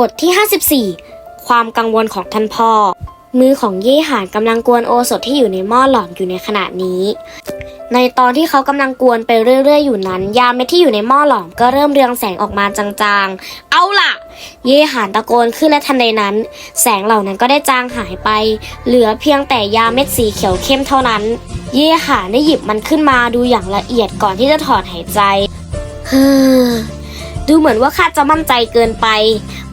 บทที่ 54 ความกังวลของท่านพ่อ มือของเย่หานกำลังกวนโอสถที่อยู่ในหม้อหลอมอยู่ในขณะนี้ ในตอนที่เขากำลังกวนไปเรื่อย ๆ อยู่นั้น ยาเม็ดที่อยู่ในหม้อหลอมก็เริ่มเรืองแสงออกมาจางๆ เอาล่ะ เย่หานตะโกนขึ้นและทันใดนั้น แสงเหล่านั้นก็ได้จางหายไป เหลือเพียงแต่ยาเม็ดสีเขียวเข้มเท่านั้น เย่หานได้หยิบมันขึ้นมาดูอย่างละเอียดก่อนที่จะถอนหายใจ เฮ้อ ดูเหมือนว่าข้าจะมั่นใจเกินไป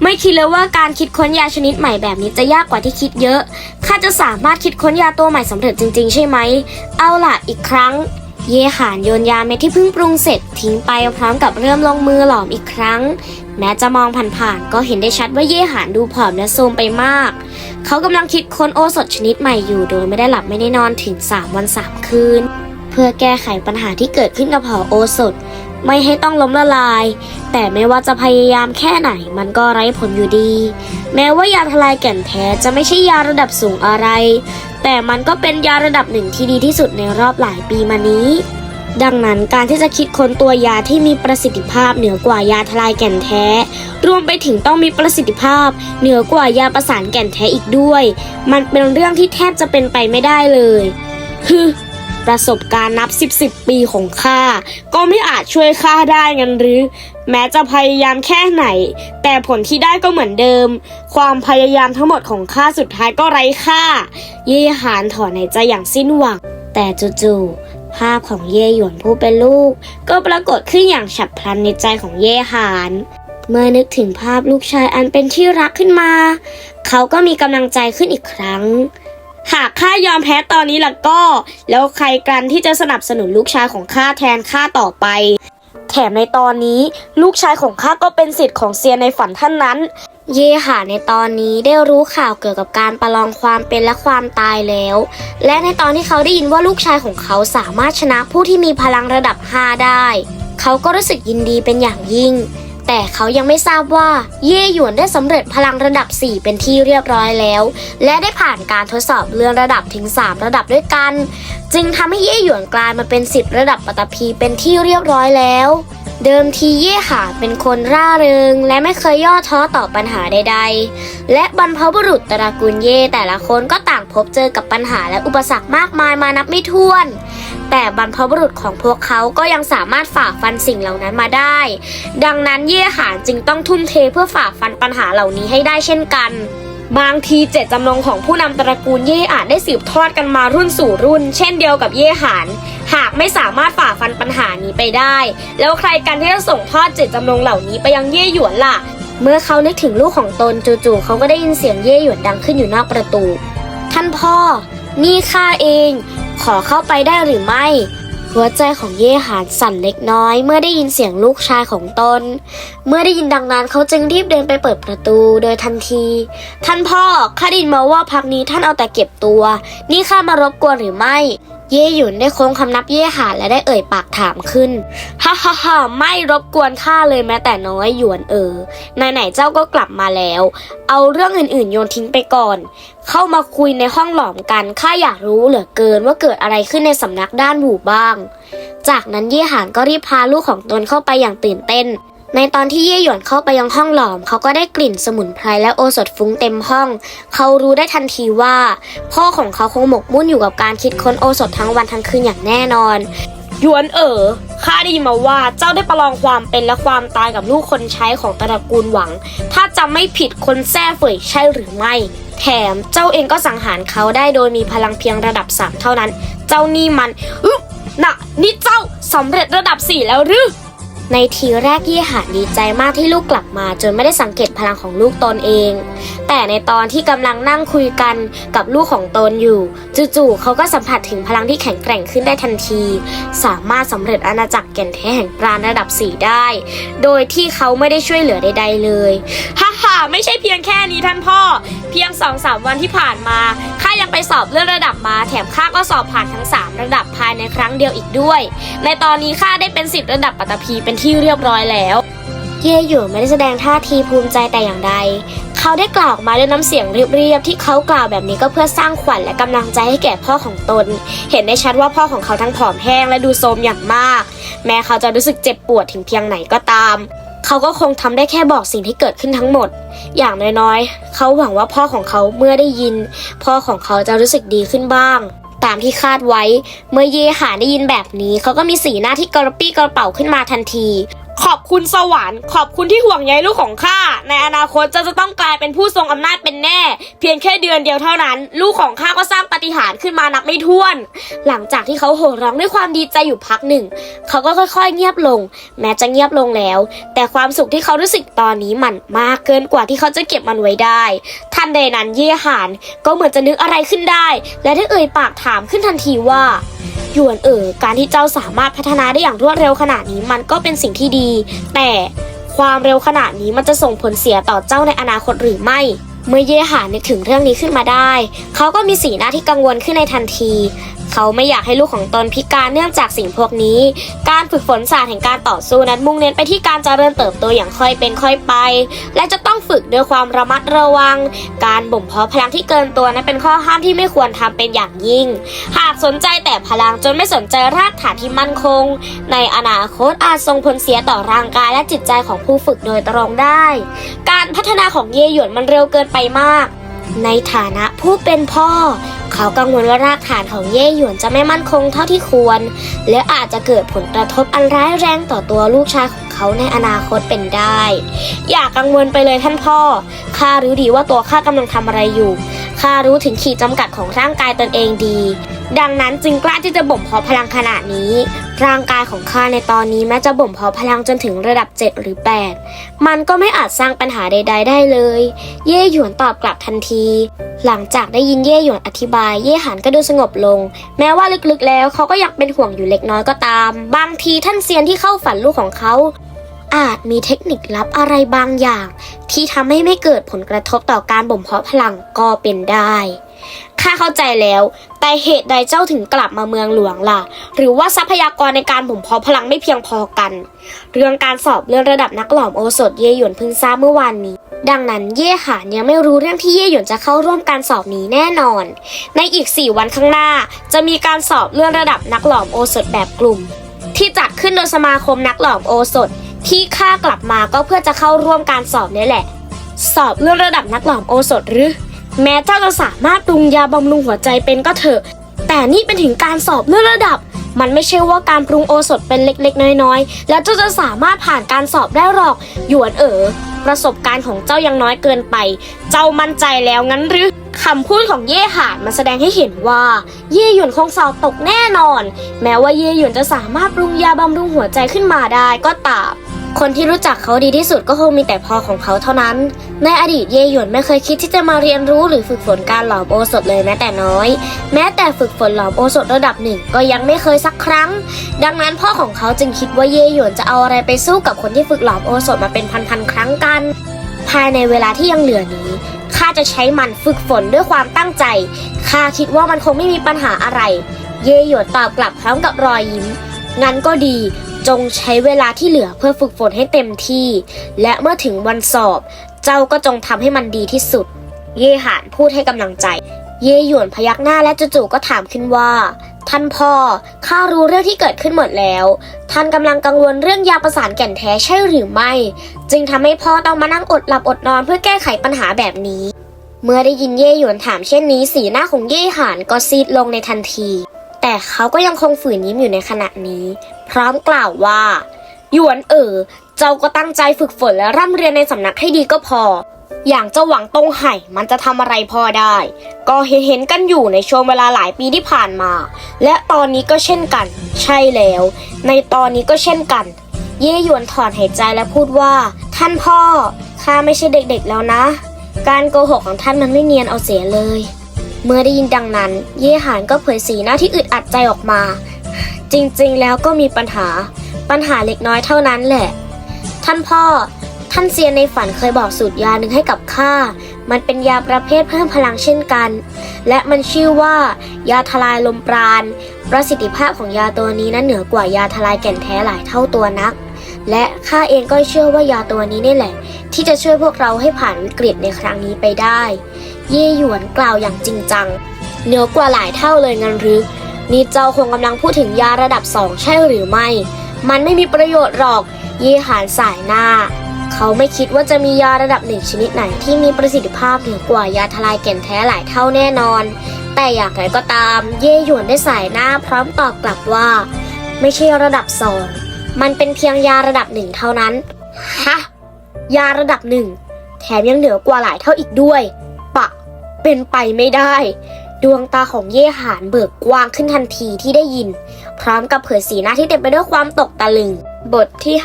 ไม่คิดเลยว่าการคิดค้นยาชนิดใหม่แบบนี้จะยากกว่าที่คิดเยอะข้าจะสามารถคิดค้นยาตัวใหม่สำเร็จจริง ๆ ใช่ไหม เอาล่ะอีกครั้ง เยหานโยนยาเม็ดที่เพิ่งปรุงเสร็จทิ้งไปพร้อมกับเริ่มลงมือหลอมอีกครั้ง แม้จะมองผ่านๆก็เห็นได้ชัดว่าเยหานดูผอมและโทรมไปมาก เขากำลังคิดค้นโอสถชนิดใหม่อยู่โดยไม่ได้หลับไม่ได้นอนถึง 3 วัน 3 คืน เพื่อแก้ไขปัญหาที่เกิดขึ้นกับเผ่าโอสถ ไม่ให้ต้องล้มละลาย แต่ไม่ว่าจะพยายามแค่ไหนมันก็ไร้ผลอยู่ดี แม้ว่ายาทลายแก่นแท้จะไม่ใช่ยาระดับสูงอะไร แต่มันก็เป็นยาระดับหนึ่งที่ดีที่สุดในรอบหลายปีมานี้ ดังนั้นการที่จะคิดค้นตัวยาที่มีประสิทธิภาพเหนือกว่ายาทลายแก่นแท้ รวมไปถึงต้องมีประสิทธิภาพ เหนือกว่ายาประสานแก่นแท้อีกด้วย มันเป็นเรื่องที่แทบจะเป็นไปไม่ได้เลยฮึ ประสบการณ์นับสิบสิบปีของข้าก็ไม่อาจช่วยข้าได้งั้นหรือ แม้จะพยายามแค่ไหน แต่ผลที่ได้ก็เหมือนเดิม ความพยายามทั้งหมดของข้าสุดท้ายก็ไร้ค่า เย่หานถอนหายใจอย่างสิ้นหวัง แต่จู่ๆภาพของเย่หยวนผู้เป็นลูก ก็ปรากฏขึ้นอย่างฉับพลันในใจของเย่หานเมื่อนึกถึงภาพลูกชายอันเป็นที่รักขึ้นมา เขาก็มีกำลังใจขึ้นอีกครั้ง หากข้ายอมแพ้ตอนนี้ล่ะก็ แล้วใครกันที่จะสนับสนุนลูกชายของข้าแทนข้าต่อไป แถมในตอนนี้ลูกชายของข้าก็เป็นสิทธิ์ของเซียนในฝันท่านนั้น เย่หาในตอนนี้ได้รู้ข่าวเกี่ยวกับการประลองความเป็นและความตายแล้ว และในตอนที่เขาได้ยินว่าลูกชายของเขาสามารถชนะผู้ที่มีพลังระดับ 5 ได้ เขาก็รู้สึกยินดีเป็นอย่างยิ่ง แต่เขายังไม่ทราบว่าเย่หยวนได้สำเร็จพลังระดับ 4 เป็นที่เรียบร้อยแล้ว และได้ผ่านการทดสอบเรือระดับถึง 3 ระดับด้วยกัน จึงทำให้เย่หยวนกลายมาเป็นสิทธิ์ระดับปัตตภีเป็นที่เรียบร้อยแล้ว เดิมทีเย่หาเป็นคนร่าเริง และไม่เคยย่อท้อต่อปัญหาใด ๆ และบรรพบุรุษตระกูลเย่แต่ละคนก็ต่างพบเจอกับปัญหาและอุปสรรคมากมายมานับไม่ถ้วน แต่บรรพบุรุษของพวกเขาก็ยังสามารถฝ่าฟันสิ่งเหล่านั้นมาได้ ดังนั้นเย่หานจึงต้องทุ่มเทเพื่อฝ่าฟันปัญหาเหล่านี้ให้ได้เช่นกันบางทีเจตจำนงของผู้นำตระกูลเย่อาจได้สืบทอดกันมารุ่นสู่รุ่น เช่นเดียวกับเย่หาน หากไม่สามารถฝ่าฟันปัญหานี้ไปได้ แล้วใครกันที่จะส่งทอดเจตจำนงเหล่านี้ไปยังเย่หยวนล่ะ เมื่อเขานึกถึงลูกของตนจู่ๆเขาก็ได้ยินเสียงเย่หยวนดังขึ้นอยู่นอกประตู ท่านพ่อ นี่ข้าเอง ขอเข้าไปได้หรือไม่ หัวใจของเย่หานสั่นเล็กน้อย เมื่อได้ยินเสียงลูกชายของตน เมื่อได้ยินดังนั้นเขาจึงรีบเดินไปเปิดประตูโดยทันที ท่านพ่อข้าได้ยินมาว่าพักนี้ท่านเอาแต่เก็บตัว นี่ข้ามารบกวนหรือไม่ เย่หยุนได้โค้งคำนับเย่หานและได้เอ่ยปากถามขึ้น ฮ่าฮ่าฮ่าไม่รบกวนข้าเลยแม้แต่น้อยหยวนเออไหนๆเจ้าก็กลับมาแล้ว เอาเรื่องอื่นๆโยนทิ้งไปก่อน เข้ามาคุยในห้องหลอมกันข้าอยากรู้เหลือเกินว่าเกิดอะไรขึ้นในสำนักด้านหมู่บ้าง จากนั้นเย่หานก็รีบพาลูกของตนเข้าไปอย่างตื่นเต้น ในตอนที่เย่หยวนเข้าไปยังห้องหลอม เขาก็ได้กลิ่นสมุนไพรและโอสถฟุ้งเต็มห้อง เขารู้ได้ทันทีว่า พ่อของเขาคงหมกมุ่นอยู่กับการคิดค้นโอสถทั้งวันทั้งคืนอย่างแน่นอนหยวนเอ๋อข้าได้ยินมาว่าเจ้าได้ประลองความเป็นและความตายกับลูกคนใช้ของตระกูลหวัง ถ้าจำไม่ผิดคนแท้เฟยใช่หรือไม่ แถมเจ้าเองก็สังหารเขาได้โดยมีพลังเพียงระดับสามเท่านั้น เจ้านี่มันอึ๊บนะนี่เจ้าสำเร็จระดับสี่แล้วหรือ ในทีแรกยี่หาดีใจมากที่ลูกกลับมา จนไม่ได้สังเกตพลังของลูกตนเอง แต่ในตอนที่กำลังนั่งคุยกันกับลูกของตนอยู่ จู่ๆเขาก็สัมผัสถึงพลังที่แข็งแกร่งขึ้นได้ทันที สามารถสำเร็จอาณาจักรแก่นแท้แห่งปราณระดับสี่ได้ โดยที่เขาไม่ได้ช่วยเหลือใดๆเลยฮ่า ฮ่าไม่ใช่เพียงแค่นี้ท่านพ่อ เพียง2องสามวันที่ผ่านมาข้ายังไปสอบเลื่อนระดับมา แถมข้าก็สอบผ่านทั้ง 3 ระดับภายในครั้งเดียวอีกด้วย ในตอนนี้ข้าได้เป็นสิทธิ์ระดับปัตภีเป็นที่เรียบร้อยแล้ว เย่หยวนไม่ได้แสดงท่าทีภูมิใจแต่อย่างใด เขาได้กล่าวออกมาด้วยน้ำเสียงเรียบๆที่เขากล่าวแบบนี้ก็เพื่อสร้างขวัญและกำลังใจให้แก่พ่อของตน เห็นได้ชัดว่าพ่อของเขาทั้งผอมแห้งและดูโทรมอย่างมาก แม้เขาจะรู้สึกเจ็บปวดถึงเพียงไหนก็ตาม เขาก็คงทำได้แค่บอกสิ่งที่เกิดขึ้นทั้งหมด อย่างน้อยๆ เขาหวังว่าพ่อของเขาเมื่อได้ยิน พ่อของเขาจะรู้สึกดีขึ้นบ้าง ตามที่คาดไว้ เมื่อเยหานได้ยินแบบนี้ เขาก็มีสีหน้าที่กระปี้กระเป๋าขึ้นมาทันที ขอบคุณสวรรค์ ขอบคุณที่ห่วงใยลูกของข้า ในอนาคตจะจะต้องกลายเป็นผู้ทรงอำนาจเป็นแน่ เพียงแค่เดือนเดียวเท่านั้น ลูกของข้าก็สร้างปาฏิหาริย์ขึ้นมานับไม่ถ้วน หลังจากที่เขาโห่ร้องด้วยความดีใจอยู่พักหนึ่ง เขาก็ค่อยๆ เงียบลง แม้จะเงียบลงแล้ว แต่ความสุขที่เขารู้สึกตอนนี้มันมากเกินกว่าที่เขาจะเก็บมันไว้ได้ ทันใดนั้นเย่หานก็เหมือนจะนึกอะไรขึ้นได้ และได้เอ่ยปากถามขึ้นทันทีว่า หยวนเอ๋อการที่เจ้าสามารถพัฒนาได้อย่างรวดเร็วขนาดนี้มันก็เป็นสิ่งที่ดี แต่ความเร็วขนาดนี้มันจะส่งผลเสียต่อเจ้าในอนาคตหรือไม่ เมื่อเย่หานนึกถึงเรื่องนี้ขึ้นมาได้ เขาก็มีสีหน้าที่กังวลขึ้นในทันที เขาไม่อยากให้ลูกของตนพิการเนื่องจากสิ่งพวกนี้ การฝึกฝนศาสตร์แห่งการต่อสู้นั้นมุ่งเน้นไปที่การเจริญเติบโตอย่างค่อยเป็นค่อยไป และจะต ฝึกด้วยความระมัดระวัง การบ่มเพาะพลังที่เกินตัวนั้นเป็นข้อห้ามที่ไม่ควรทำเป็นอย่างยิ่ง หากสนใจแต่พลังจนไม่สนใจรากฐานที่มั่นคง ในอนาคตอาจส่งผลเสียต่อร่างกายและจิตใจของผู้ฝึกโดยตรงได้ การพัฒนาของเยหยวนมันเร็วเกินไปมาก ในฐานะผู้เป็นพ่อ เขากังวลว่ารากฐานของเย่หยวนจะไม่มั่นคงเท่าที่ควร และอาจจะเกิดผลกระทบอันร้ายแรงต่อตัวลูกชายของเขาในอนาคตเป็นได้ อย่ากังวลไปเลยท่านพ่อข้ารู้ดีว่าตัวข้ากำลังทำอะไรอยู่ข้ารู้ถึงขีดจำกัดของร่างกายตนเองดี ดังนั้นจึงกล้าที่จะบ่มเพาะพลังขนาดนี้ ร่างกายของข้าในตอนนี้แม้จะบ่มเพาะพลังจนถึงระดับ 7 หรือ 8 มันก็ไม่อาจสร้างปัญหาใด ๆ ได้เลย เย่หยวนตอบกลับทันที หลังจากได้ยินเย่หยวนอธิบาย เย่หันก็ดูสงบลง แม้ว่าลึกๆแล้วเขาก็ยังเป็นห่วงอยู่เล็กน้อยก็ตาม บางทีท่านเซียนที่เข้าฝันลูกของเขาอาจมีเทคนิคลับอะไรบางอย่าง ที่ทำให้ไม่เกิดผลกระทบต่อการบ่มเพาะพลังก็เป็นได้ ข้าเข้าใจแล้ว แต่เหตุใดเจ้าถึงกลับมาเมืองหลวงล่ะ หรือว่าทรัพยากรในการบ่มพาะพลังไม่เพียงพอกัน เรื่องการสอบเลื่อนระดับนักหลอมโอสถเย่หยวนเพิ่งทราบเมื่อวานนี้ ดังนั้นเย่หานยังไม่รู้เรื่องที่เย่หยวนจะเข้าร่วมการสอบนี้แน่นอน ในอีก 4 วันข้างหน้า จะมีการสอบเลื่อนระดับนักหลอมโอสถแบบกลุ่ม ที่จัดขึ้นโดยสมาคมนักหลอมโอสถ ที่ข้ากลับมาก็เพื่อจะเข้าร่วมการสอบนี่แหละ สอบเลื่อนระดับนักหลอมโอสถหรือ แม้เจ้าจะสามารถปรุงยาบำรุงหัวใจเป็นก็เถอะ แต่นี่เป็นถึงการสอบเลื่อนระดับ มันไม่ใช่ว่าการปรุงโอสถเป็นเล็กๆ น้อยๆ แล้วเจ้าจะสามารถผ่านการสอบได้หรอก หยวนเอ๋อประสบการณ์ของเจ้ายังน้อยเกินไป เจ้ามั่นใจแล้วงั้นหรือคำพูดของเย่หานมันแสดงให้เห็นว่า เย่หยวนคงสอบตกแน่นอน แม้ว่าเย่หยวนจะสามารถปรุงยาบำรุงหัวใจขึ้นมาได้ก็ตาม คนที่รู้จักเขาดีที่สุดก็คงมีแต่พ่อของเขาเท่านั้น ในอดีตเย่หยวนไม่เคยคิดที่จะมาเรียนรู้หรือฝึกฝนการหลอมโอสถเลยแม้แต่น้อย แม้แต่ฝึกฝนหลอมโอสถระดับหนึ่งก็ยังไม่เคยสักครั้ง ดังนั้นพ่อของเขาจึงคิดว่าเย่หยวนจะเอาอะไรไปสู้กับคนที่ฝึกหลอมโอสถมาเป็นพันๆครั้งกัน ภายในเวลาที่ยังเหลือนี้ข้าจะใช้มันฝึกฝนด้วยความตั้งใจข้าคิดว่ามันคงไม่มีปัญหาอะไร เย่หยวนตอบกลับพร้อมกับรอยยิ้มงั้นก็ดี จงใช้เวลาที่เหลือเพื่อฝึกฝนให้เต็มที่ และเมื่อถึงวันสอบ เจ้าก็จงทำให้มันดีที่สุด เย่หานพูดให้กำลังใจ เย่หยวนพยักหน้าและจู่ๆก็ถามขึ้นว่า ท่านพ่อข้ารู้เรื่องที่เกิดขึ้นหมดแล้ว ท่านกำลังกังวลเรื่องยาประสานแก่นแท้ใช่หรือไม่ จึงทำให้พ่อต้องมานั่งอดหลับอดนอนเพื่อแก้ไขปัญหาแบบนี้ เมื่อได้ยินเย่หยวนถามเช่นนี้ สีหน้าของเย่หานก็ซีดลงในทันที แต่เขาก็ยังคงฝืนยิ้มอยู่ในขณะนี้ พร้อมกล่าวว่าหยวนเอ๋อเจ้าก็ตั้งใจฝึกฝนและร่ำเรียนในสำนักให้ดีก็พอ อย่างเจ้าหวังตงไห่มันจะทำอะไรพอได้ ก็เห็นเห็นกันอยู่ในช่วงเวลาหลายปีที่ผ่านมา และตอนนี้ก็เช่นกัน ใช่แล้ว ในตอนนี้ก็เช่นกัน เย่หยวนถอนหายใจและพูดว่า ท่านพ่อข้าไม่ใช่เด็กๆแล้วนะ การโกหกของท่านมันไม่เนียนเอาเสียเลย เมื่อได้ยินดังนั้น เย่หานก็เผยสีหน้าที่อึดอัดใจออกมา จริงๆ แล้วก็มีปัญหา ปัญหาเล็กน้อยเท่านั้นแหละ ท่านพ่อ ท่านเซียนในฝันเคยบอกสูตรยาหนึ่งให้กับข้า มันเป็นยาประเภทเพิ่มพลังเช่นกัน และมันชื่อว่า ยาทลายลมปราณ ประสิทธิภาพของยาตัวนี้นั้นเหนือกว่ายาทลายแก่นแท้หลายเท่าตัวนัก และข้าเองก็เชื่อว่ายาตัวนี้นี่แหละ ที่จะช่วยพวกเราให้ผ่านวิกฤตในครั้งนี้ไปได้ เย่หยวนกล่าวอย่างจริงจัง เหนือกว่าหลายเท่าเลยงั้นหรือ นี่เจ้าคงกำลังพูดถึงยาระดับสองใช่หรือไม่ มันไม่มีประโยชน์หรอก เย่หานสายหน้า เขาไม่คิดว่าจะมียาระดับหนึ่งชนิดไหนที่มีประสิทธิภาพเหนือกว่ายาทลายแก่นแท้หลายเท่าแน่นอน แต่อย่างไรก็ตาม เย่หยวนได้สายหน้าพร้อมตอบกลับว่า ไม่ใช่ระดับสองมันเป็นเพียงยาระดับหนึ่งเท่านั้น ฮะ ยาระดับหนึ่ง แถมยังเหนือกว่าหลายเท่าอีกด้วย ปะ เป็นไปไม่ได้ ดวงตาของเย่หานเบิกกว้างขึ้นทันทีที่ได้ยิน พร้อมกับเผยสีหน้าที่เต็มไปด้วยความตกตะลึง บทที่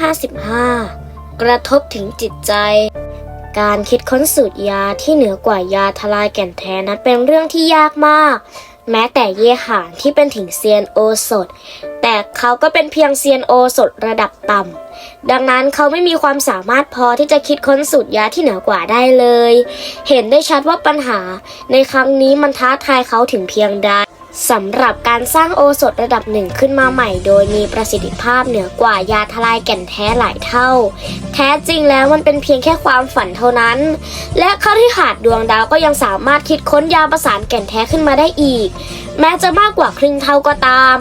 55 กระทบถึงจิตใจ การคิดค้นสูตรยาที่เหนือกว่ายาทลายแก่นแท้นั้นเป็นเรื่องที่ยากมาก แม้แต่เย่หานที่เป็นถึงเซียนโอสถ แต่เขาก็เป็นเพียงเซียนโอสถระดับต่ำ ดังนั้นเขาไม่มีความสามารถพอที่จะคิดค้นสูตรยาที่เหนือกว่าได้เลย เห็นได้ชัดว่าปัญหาในครั้งนี้มันท้าทายเขาถึงเพียงใด สำหรับการสร้างโอสถระดับหนึ่งขึ้นมาใหม่ โดยมีประสิทธิภาพเหนือกว่ายาทลายแก่นแท้หลายเท่า แท้จริงแล้วมันเป็นเพียงแค่ความฝันเท่านั้น และข้าที่ขาดดวงดาวก็ยังสามารถคิดค้นยาประสานแก่นแท้ขึ้นมาได้อีก แม้จะมากกว่าครึ่งเท่าก็ตาม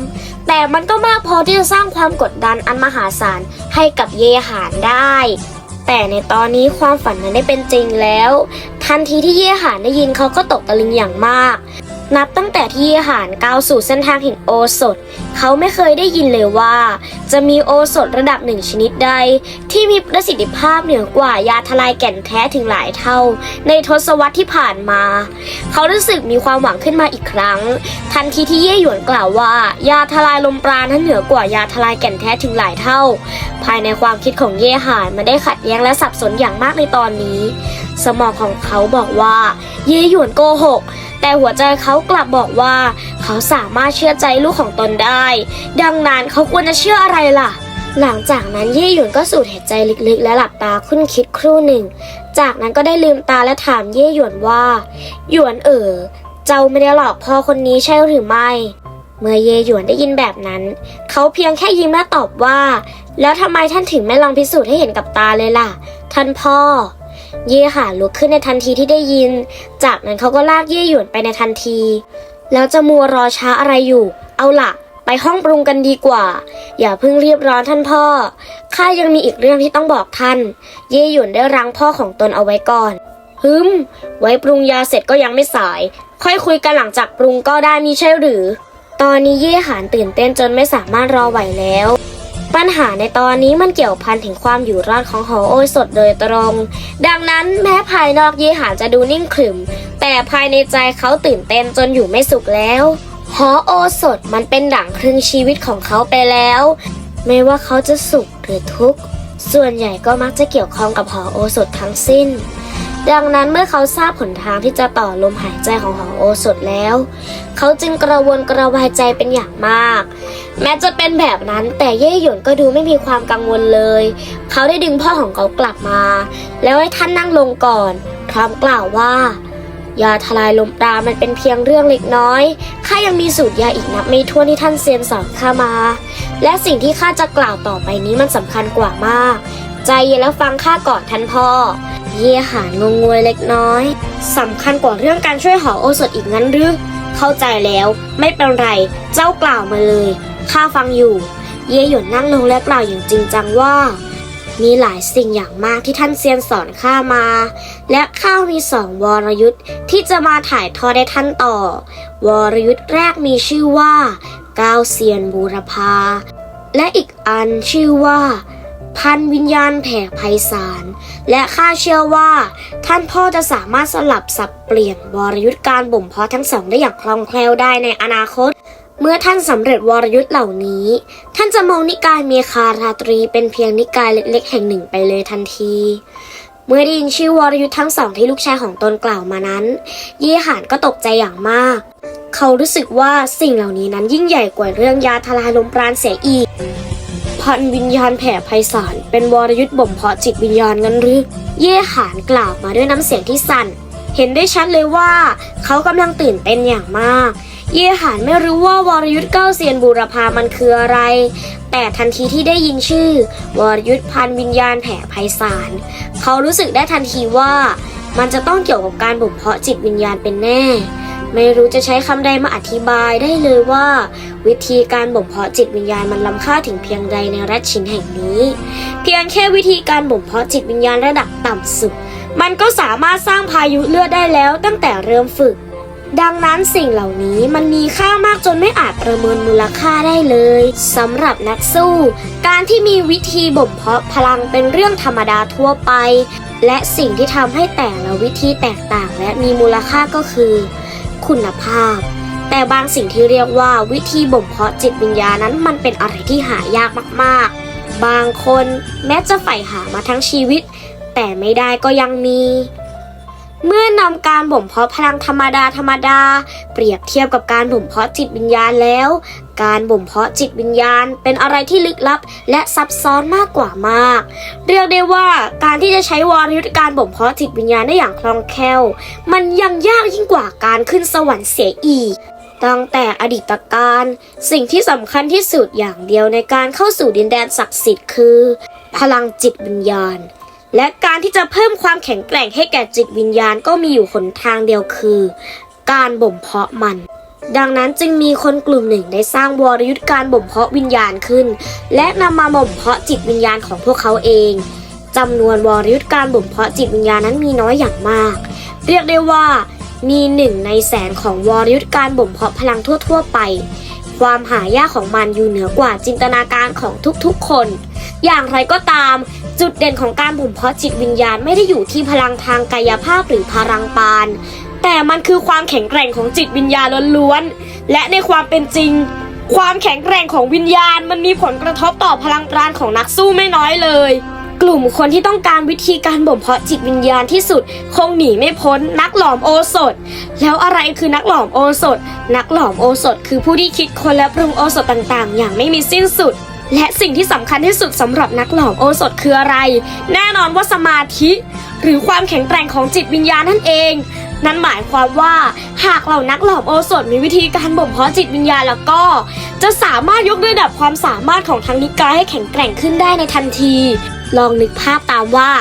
แต่มันก็มากพอที่จะสร้างความกดดันอันมหาศาลให้กับเยหานได้แต่ในตอนนี้ความฝันนั้นได้เป็นจริงแล้ว ทันทีที่เยหานได้ยินเขาก็ตกตะลึงอย่างมาก นับตั้งแต่ที่หานก้าวสู่เส้นทางแห่งโอสถ เขาไม่เคยได้ยินเลยว่า จะมีโอสถระดับหนึ่งชนิดใด ที่มีประสิทธิภาพเหนือกว่ายาทลายแก่นแท้ถึงหลายเท่า ในทศวรรษที่ผ่านมา เขารู้สึกมีความหวังขึ้นมาอีกครั้ง ทันทีที่เย่หยวนกล่าวว่า ยาทลายลมปราณนั้นเหนือกว่ายาทลายแก่นแท้ถึงหลายเท่า ภายในความคิดของเย่หานมันได้ขัดแย้งและสับสนอย่างมากในตอนนี้ สมองของเขาบอกว่า เย่หยวนโกหก แต่หัวใจเขากลับบอกว่า เขาสามารถเชื่อใจลูกของตนได้ ดังนั้นเขาควรจะเชื่ออะไรล่ะ หลังจากนั้นเย่หยวนก็สูดหายใจลึกๆ และหลับตาคุ้นคิดครู่หนึ่ง จากนั้นก็ได้ลืมตาและถามเย่หยวนว่าหยวนเอ๋อเจ้าไม่ได้หลอกพ่อคนนี้ใช่หรือไม่ เมื่อเย่หยวนได้ยินแบบนั้น เขาเพียงแค่ยิ้มและตอบว่า แล้วทำไมท่านถึงไม่ลองพิสูจน์ให้เห็นกับตาเลยล่ะ ท่านพ่อ เย่หาลุกขึ้นในทันทีที่ได้ยิน จากนั้นเขาก็ลากเย่หยวนไปในทันที แล้วจะมัวรอช้าอะไรอยู่ เอาล่ะไปห้องปรุงกันดีกว่า อย่าเพิ่งรีบร้อนท่านพ่อ ข้ายังมีอีกเรื่องที่ต้องบอกท่าน เย่หยวนได้รั้งพ่อของตนเอาไว้ก่อนฮึมไว้ปรุงยาเสร็จก็ยังไม่สาย ค่อยคุยกันหลังจากปรุงก็ได้มีใช่หรือ ตอนนี้เย่หานตื่นเต้นจนไม่สามารถรอไหวแล้ว ปัญหาในตอนนี้มันเกี่ยวพันถึงความอยู่รอดของหอโอยสดโดยตรง ดังนั้นแม้ภายนอกเย่หานจะดูนิ่งขรึม แต่ภายในใจเขาตื่นเต้นจนอยู่ไม่สุขแล้วหอโอสถมันเป็นดั่งครึ่งชีวิตของเขาไปแล้ว ไม่ว่าเขาจะสุขหรือทุกข์ ส่วนใหญ่ก็มักจะเกี่ยวข้องกับหอโอสถทั้งสิ้น ดังนั้นเมื่อเขาทราบหนทางที่จะต่อลมหายใจของหอโอสถแล้ว เขาจึงกระวนกระวายใจเป็นอย่างมาก แม้จะเป็นแบบนั้นแต่เย่หยวนก็ดูไม่มีความกังวลเลย เขาได้ดึงพ่อของเขากลับมา แล้วให้ท่านนั่งลงก่อนพร้อมกล่าวว่ายาทลายลมปรามันเป็นเพียงเรื่องเล็กน้อย ข้ายังมีสูตรยาอีกนับไม่ถ้วนที่ท่านเซียนสอนข้ามา และสิ่งที่ข้าจะกล่าวต่อไปนี้มันสำคัญกว่ามาก ใจเย็นแล้วฟังข้าก่อนท่านพ่อ ย่หานงงงวยเล็กน้อยสำคัญกว่าเรื่องการช่วยหอโอสถอีกงั้นหรือเข้าใจแล้วไม่เป็นไรเจ้ากล่าวมาเลยข้าฟังอยู่ เย่หยวนนั่งลงและกล่าวอย่างจริงจังว่า มีหลายสิ่งอย่างมากที่ท่านเซียนสอนข้ามา และข้ามีสองวรยุทธ์ที่จะมาถ่ายทอดให้ท่านต่อ วรยุทธ์แรกมีชื่อว่าก้าวเซียนบูรพาและอีกอันชื่อว่า พันวิญญาณแผ่ไพศาล และข้าเชื่อว่า ท่านพ่อจะสามารถสลับสับเปลี่ยนวรยุทธ์การบ่มเพาะทั้งสองได้อย่างคล่องแคล่วได้ในอนาคต เมื่อท่านสำเร็จวรยุทธ์เหล่านี้ ท่านจะมองนิกายเมคาราตรีเป็นเพียงนิกายเล็กๆ แห่งหนึ่งไปเลยทันที เมื่อได้ยินชื่อวรยุทธ์ทั้งสองที่ลูกชายของตนกล่าวมานั้นเย่หานก็ตกใจอย่างมาก เขารู้สึกว่าสิ่งเหล่านี้นั้นยิ่งใหญ่กว่าเรื่องยาทลายลมปราณเสียอีก พันวิญญาณแผ่ไพศาล เป็นวรยุทธ์บ่มเพาะจิตวิญญาณงั้นหรือ เย่หานกล่าวมาด้วยน้ำเสียงที่สั่น เห็นได้ชัดเลยว่า เขากำลังตื่นเต้นอย่างมาก เย่หานไม่รู้ว่าวรยุทธ์เก้าเซียนบูรพามันคืออะไร แต่ทันทีที่ได้ยินชื่อ วรยุทธ์พันวิญญาณแผ่ไพศาล เขารู้สึกได้ทันทีว่า มันจะต้องเกี่ยวกับการบ่มเพาะจิตวิญญาณเป็นแน่ ไม่รู้จะใช้คำใดมาอธิบายได้เลยว่า วิธีการบ่มเพาะจิตวิญญาณมันล้ำค่าถึงเพียงใดในรัชชินแห่งนี้ เพียงแค่วิธีการบ่มเพาะจิตวิญญาณระดับต่ำสุด มันก็สามารถสร้างพายุเลือดได้แล้วตั้งแต่เริ่มฝึก ดังนั้นสิ่งเหล่านี้มันมีค่ามากจนไม่อาจประเมินมูลค่าได้เลยสำหรับนักสู้ การที่มีวิธีบ่มเพาะพลังเป็นเรื่องธรรมดาทั่วไป และสิ่งที่ทำให้แต่ละวิธีแตกต่างและมีมูลค่าก็คือ คุณภาพ แต่บางสิ่งที่เรียกว่าวิธีบ่มเพาะจิตวิญญาณนั้นมันเป็นอะไรที่หายากมากๆ บางคนแม้จะใฝ่หามาทั้งชีวิต แต่ไม่ได้ก็ยังมี เมื่อนำการบ่มเพาะพลังธรรมดาธรรมดา เปรียบเทียบกับการบ่มเพาะจิตวิญญาณแล้ว การบ่มเพาะจิตวิญญาณ เป็นอะไรที่ลึกลับ และซับซ้อนมากกว่ามาก เรียกได้ว่าการที่จะใช้วรยุทธการบ่มเพาะจิตวิญญาณได้อย่างคล่องแคล่ว มันยังยากยิ่งกว่าการขึ้นสวรรค์เสียอีก ตั้งแต่อดีตการ สิ่งที่สำคัญที่สุดอย่างเดียวในการเข้าสู่ดินแดนศักดิ์สิทธิ์คือ พลังจิตวิญญาณ และการที่จะเพิ่มความแข็งแกร่งให้แก่จิตวิญญาณก็มีอยู่หนทางเดียวคือ การบ่มเพาะมัน ดังนั้นจึงมีคนกลุ่มหนึ่งได้สร้างวรยุทธการบ่มเพาะวิญญาณขึ้น และนำมาบ่มเพาะจิตวิญญาณของพวกเขาเองจำนวนวรยุทธการบ่มเพาะจิตวิญญาณนั้นมีน้อยอย่างมาก เรียกได้ว่า มีหนึ่งในแสนของวอรยุทธการบ่มเพาะพลังทั่ว ๆ ไป ความหายากของมันอยู่เหนือกว่าจินตนาการของทุกๆคน อย่างไรก็ตาม จุดเด่นของการบ่มเพาะจิตวิญญาณไม่ได้อยู่ที่พลังทางกายภาพหรือพลังปาน แต่มันคือความแข็งแกร่งของจิตวิญญาณล้วนๆ และในความเป็นจริง ความแข็งแกร่งของวิญญาณมันมีผลกระทบต่อพลังปราณของนักสู้ไม่น้อยเลย กลุ่มคนที่ต้องการวิธีการบ่มเพาะจิตวิญญาณที่สุด คงหนีไม่พ้นนักหลอมโอสถ แล้วอะไรคือนักหลอมโอสถ นักหลอมโอสถ คือผู้ที่คิดคนและปรุงโอสถต่างๆ อย่างไม่มีสิ้นสุด และสิ่งที่สำคัญที่สุดสำหรับนักหลอมโอสถคืออะไร แน่นอนว่าสมาธิ หรือความแข็งแกร่งของจิตวิญญาณนั่นเอง นั่นหมายความว่าหากเหล่านักหลอมโอสถมีวิธีการบ่มเพาะจิตวิญญาณแล้วก็ จะสามารถยกระดับความสามารถของทั้งนิกายให้แข็งแกร่งขึ้นได้ในทันที ลองนึกภาพตามว่า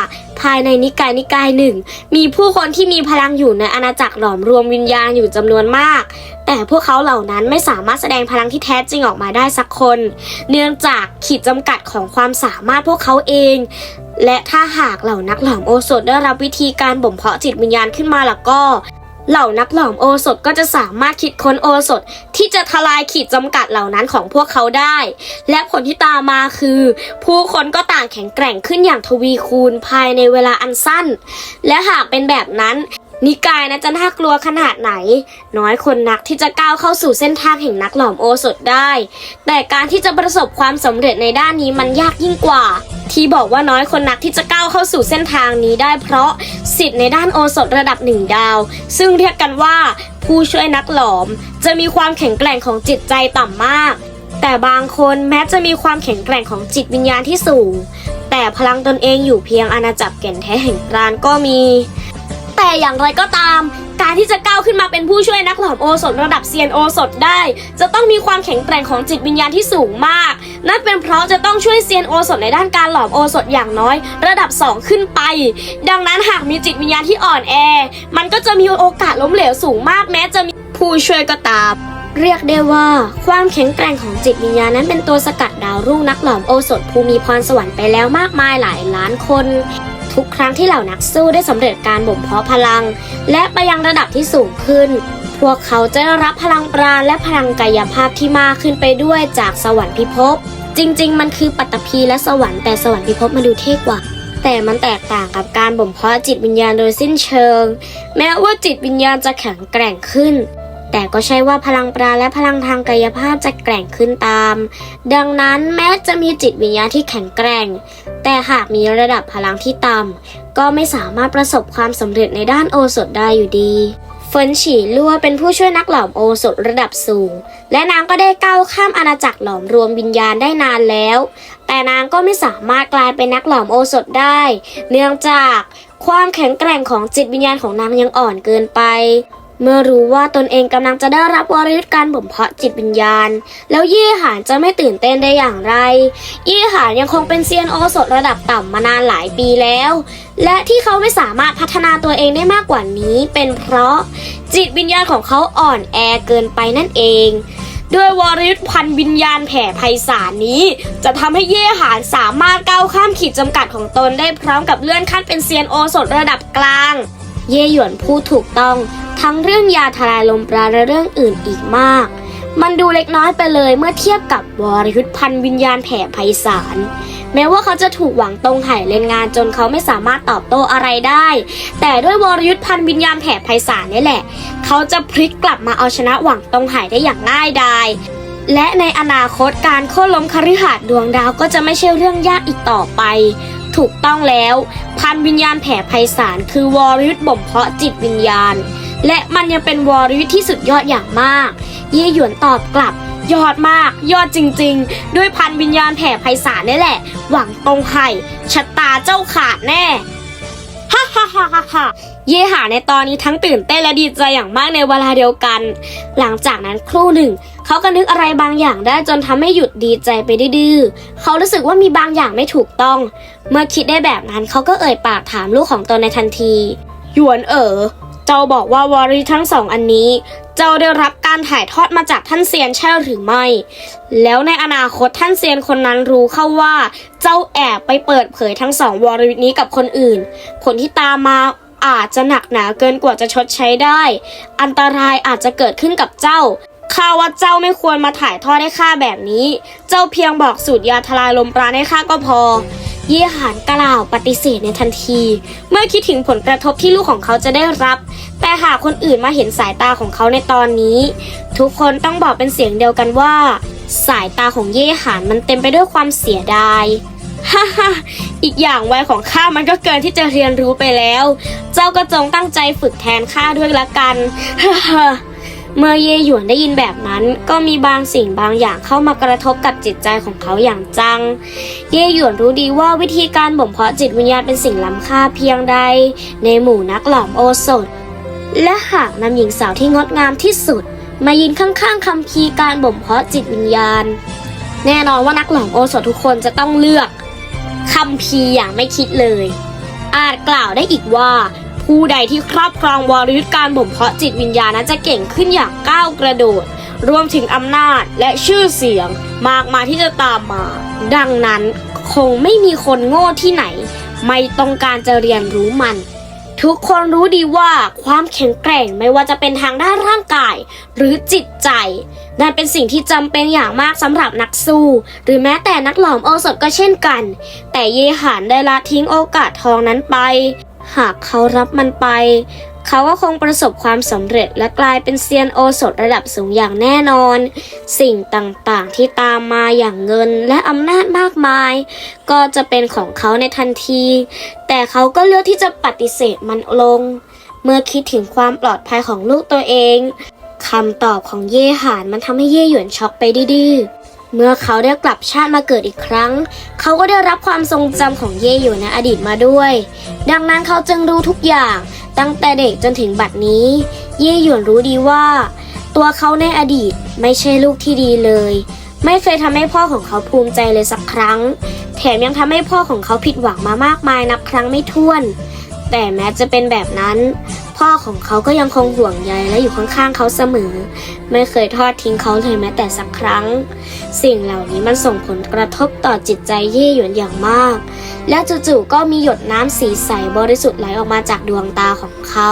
ภายในนิกายนิกายหนึ่ง มีผู้คนที่มีพลังอยู่ในอาณาจักรหลอมรวมวิญญาณอยู่จำนวนมาก แต่พวกเขาเหล่านั้นไม่สามารถแสดงพลังที่แท้จริงออกมาได้สักคน เนื่องจากขีดจำกัดของความสามารถพวกเขาเอง และถ้าหากเหล่านักหลอมโอสถได้รับวิธีการบ่มเพาะจิตวิญญาณขึ้นมาแล้วก็ เหล่านักหลอมโอสถก็จะสามารถคิดค้นโอสถที่จะทลายขีดจำกัดเหล่านั้นของพวกเขาได้ และผลที่ตามมาคือ ผู้คนก็ต่างแข็งแกร่งขึ้นอย่างทวีคูณภายในเวลาอันสั้น และหากเป็นแบบนั้น นิกายนะจะน่ากลัวขนาดไหน น้อยคนนักที่จะก้าวเข้าสู่เส้นทางแห่งนักหลอมโอสถได้ แต่การที่จะประสบความสำเร็จในด้านนี้มันยากยิ่งกว่า ที่บอกว่าน้อยคนนักที่จะก้าวเข้าสู่เส้นทางนี้ได้เพราะสิทธิ์ในด้านโอสถระดับหนึ่งดาว ซึ่งเรียกกันว่า ผู้ช่วยนักหลอม จะมีความแข็งแกร่งของจิตใจต่ำมาก แต่บางคนแม้จะมีความแข็งแกร่งของจิตวิญญาณที่สูง แต่พลังตนเองอยู่เพียงอาณาจักรแก่นแท้แห่งปราณก็มี แต่อย่างไรก็ตาม การที่จะก้าวขึ้นมาเป็นผู้ช่วยนักหลอมโอสถระดับเซียนโอสถได้ จะต้องมีความแข็งแกร่งของจิตวิญญาณที่สูงมาก นั่นเป็นเพราะจะต้องช่วยเซียนโอสถในด้านการหลอมโอสถอย่างน้อย ระดับ 2 ขึ้นไป ดังนั้นหากมีจิตวิญญาณที่อ่อนแอ มันก็จะมีโอกาสล้มเหลวสูงมากแม้จะมีผู้ช่วยก็ตามเรียกได้ว่าความแข็งแกร่งของจิตวิญญาณนั้นเป็นตัวสกัดดาวรุ่งนักหลอมโอสถภูมิพรสวรรค์ไปแล้วมากมายหลายล้านคน ทุกครั้งที่เหล่านักสู้ได้สำเร็จการบ่มเพาะพลัง และไปยังระดับที่สูงขึ้น พวกเขาจะได้รับพลังปราณและพลังกายภาพที่มากขึ้นไปด้วยจากสวรรค์พิภพ จริง ๆ มันคือปัตตภีและสวรรค์แต่สวรรค์พิภพมันดูเท่กว่าแต่มันแตกต่างกับการบ่มเพาะจิตวิญญาณโดยสิ้นเชิง แม้ว่าจิตวิญญาณจะแข็งแกร่งขึ้น แต่ก็ใช่ว่าพลังปราและพลังทางกายภาพจะแกร่งขึ้นตาม ดังนั้นแม้จะมีจิตวิญญาณที่แข็งแกร่ง แต่หากมีระดับพลังที่ต่ำก็ไม่สามารถประสบความสำเร็จในด้านโอสถได้อยู่ดีเฟินฉีลัวเป็นผู้ช่วยนักหลอมโอสถระดับสูง และนางก็ได้ก้าวข้ามอาณาจักรหลอมรวมวิญญาณได้นานแล้ว แต่นางก็ไม่สามารถกลายเป็นนักหลอมโอสถได้ เนื่องจากความแข็งแกร่งของจิตวิญญาณของนางยังอ่อนเกินไป เมื่อรู้ว่าตนเองกำลังจะได้รับวรยุทธการบ่มเพาะจิตวิญญาณ แล้วยี่หานจะไม่ตื่นเต้นได้อย่างไร ยี่หานยังคงเป็นเซียนโอสถระดับต่ำมานานหลายปีแล้ว และที่เขาไม่สามารถพัฒนาตัวเองได้มากกว่านี้ เป็นเพราะจิตวิญญาณของเขาอ่อนแอเกินไปนั่นเองด้วยวรยุทธ์พันวิญญาณแผ่ไพศาลนี้ จะทำให้เย่หานสามารถก้าวข้ามขีดจำกัดของตนได้พร้อมกับเลื่อนขั้นเป็นเซียนโอสถระดับกลาง เย่หยวนพูดถูกต้อง ทั้งเรื่องยาทลายลมปราณและเรื่องอื่นอีกมาก มันดูเล็กน้อยไปเลยเมื่อเทียบกับวรยุทธพันวิญญาณแผ่ไพศาลแม้ว่าเขาจะถูกหวังตรงไห่เล่นงานจนเขาไม่สามารถตอบโต้อะไรได้ แต่ด้วยวรยุทธพันวิญญาณแผ่ไพศาลนี่แหละ เขาจะพลิกกลับมาเอาชนะหวังตรงไห่ได้อย่างง่ายดายและในอนาคตการโค่นล้มคฤหาสน์ดวงดาวก็จะไม่ใช่เรื่องยากอีกต่อไป ถูกต้องแล้ว พันวิญญาณแผ่ไพศาลคือวรยุทธ์บ่มเพาะจิตวิญญาณ และมันยังเป็นวรยุทธ์ที่สุดยอดอย่างมาก เย่หยวนตอบกลับ ยอดมาก ยอดจริง ๆ ด้วยพันวิญญาณแผ่ไพศาลนี่แหละ หวังตรงไห่ชะตาเจ้าขาดแน่ฮ่าฮ่าฮ่าฮ่าฮ่าเยหาในตอนนี้ทั้งตื่นเต้นและดีใจอย่างมากในเวลาเดียวกัน หลังจากนั้นครู่หนึ่งเขาก็นึกอะไรบางอย่างได้จนทำให้หยุดดีใจไปดื้อเขารู้สึกว่ามีบางอย่างไม่ถูกต้อง เมื่อคิดได้แบบนั้นเขาก็เอ่ยปากถามลูกของตนในทันทีหยวนเอ๋อเจ้าบอกว่าวอริทั้งสองอันนี้ เจ้าได้รับการถ่ายทอดมาจากท่านเซียนใช่หรือไม่ แล้วในอนาคตท่านเซียนคนนั้นรู้เข้าว่า เจ้าแอบไปเปิดเผยทั้งสองวอริทนี้กับคนอื่น ผลที่ตามมาอาจจะหนักหนาเกินกว่าจะชดใช้ได้ อันตรายอาจจะเกิดขึ้นกับเจ้า ข้าว่าเจ้าไม่ควรมาถ่ายทอดให้ข้าแบบนี้ เจ้าเพียงบอกสูตรยาทลายลมปราณให้ข้าก็พอ เยี่หานกล่าวปฏิเสธในทันที เมื่อคิดถึงผลกระทบที่ลูกของเขาจะได้รับ แต่หากคนอื่นมาเห็นสายตาของเขาในตอนนี้ ทุกคนต้องบอกเป็นเสียงเดียวกันว่า สายตาของเย่หานมันเต็มไปด้วยความเสียดายฮ่าฮ่าอีกอย่างวัยของข้ามันก็เกินที่จะเรียนรู้ไปแล้ว เจ้าก็จงตั้งใจฝึกแทนข้าด้วยละกันฮ่าฮ่า เมื่อเย่หยวนได้ยินแบบนั้น ก็มีบางสิ่งบางอย่างเข้ามากระทบกับจิตใจของเขาอย่างจัง เย่หยวนรู้ดีว่าวิธีการบ่มเพาะจิตวิญญาณเป็นสิ่งล้ำค่าเพียงใด ในหมู่นักหลอมโอสถ และหากนำหญิงสาวที่งดงามที่สุด มายืนข้างๆคำพีการบ่มเพาะจิตวิญญาณ แน่นอนว่านักหลอมโอสถทุกคนจะต้องเลือกคำพีอย่างไม่คิดเลย อาจกล่าวได้อีกว่า ผู้ใดที่ครอบครองวรยุทธการบ่มเพาะจิตวิญญาณนั้นจะเก่งขึ้นอย่างก้าวกระโดด รวมถึงอำนาจและชื่อเสียงมากมายที่จะตามมา ดังนั้นคงไม่มีคนโง่ที่ไหน ไม่ต้องการจะเรียนรู้มัน ทุกคนรู้ดีว่าความแข็งแกร่งไม่ว่าจะเป็นทางด้านร่างกาย หรือจิตใจ นั่นเป็นสิ่งที่จำเป็นอย่างมากสำหรับนักสู้ หรือแม้แต่นักหลอมโอสถก็เช่นกัน แต่เยหานได้ละทิ้งโอกาสทองนั้นไป หากเขารับมันไป เขาก็คงประสบความสำเร็จและกลายเป็นเซียนโอสถระดับสูงอย่างแน่นอน สิ่งต่างๆที่ตามมาอย่างเงินและอำนาจมากมาย ก็จะเป็นของเขาในทันที แต่เขาก็เลือกที่จะปฏิเสธมันลง เมื่อคิดถึงความปลอดภัยของลูกตัวเองคำตอบของเย่หานมันทำให้เย่หยวนช็อกไปดื้อ เมื่อเขาได้กลับชาติมาเกิดอีกครั้ง เขาก็ได้รับความทรงจำของเย่หยวนในอดีตมาด้วย ดังนั้นเขาจึงรู้ทุกอย่างตั้งแต่เด็กจนถึงบัดนี้ เย่หยวนรู้ดีว่า ตัวเขาในอดีตไม่ใช่ลูกที่ดีเลย ไม่เคยทำให้พ่อของเขาภูมิใจเลยสักครั้ง แถมยังทำให้พ่อของเขาผิดหวังมามากมายนับครั้งไม่ถ้วน แต่แม้จะเป็นแบบนั้น พ่อของเขาก็ยังคงห่วงใยและอยู่ข้างๆเขาเสมอ ไม่เคยทอดทิ้งเขาเลยแม้แต่สักครั้ง สิ่งเหล่านี้มันส่งผลกระทบต่อจิตใจเย่หยวนอย่างมาก และจู่ๆก็มีหยดน้ำสีใสบริสุทธิ์ไหลออกมาจากดวงตาของเขา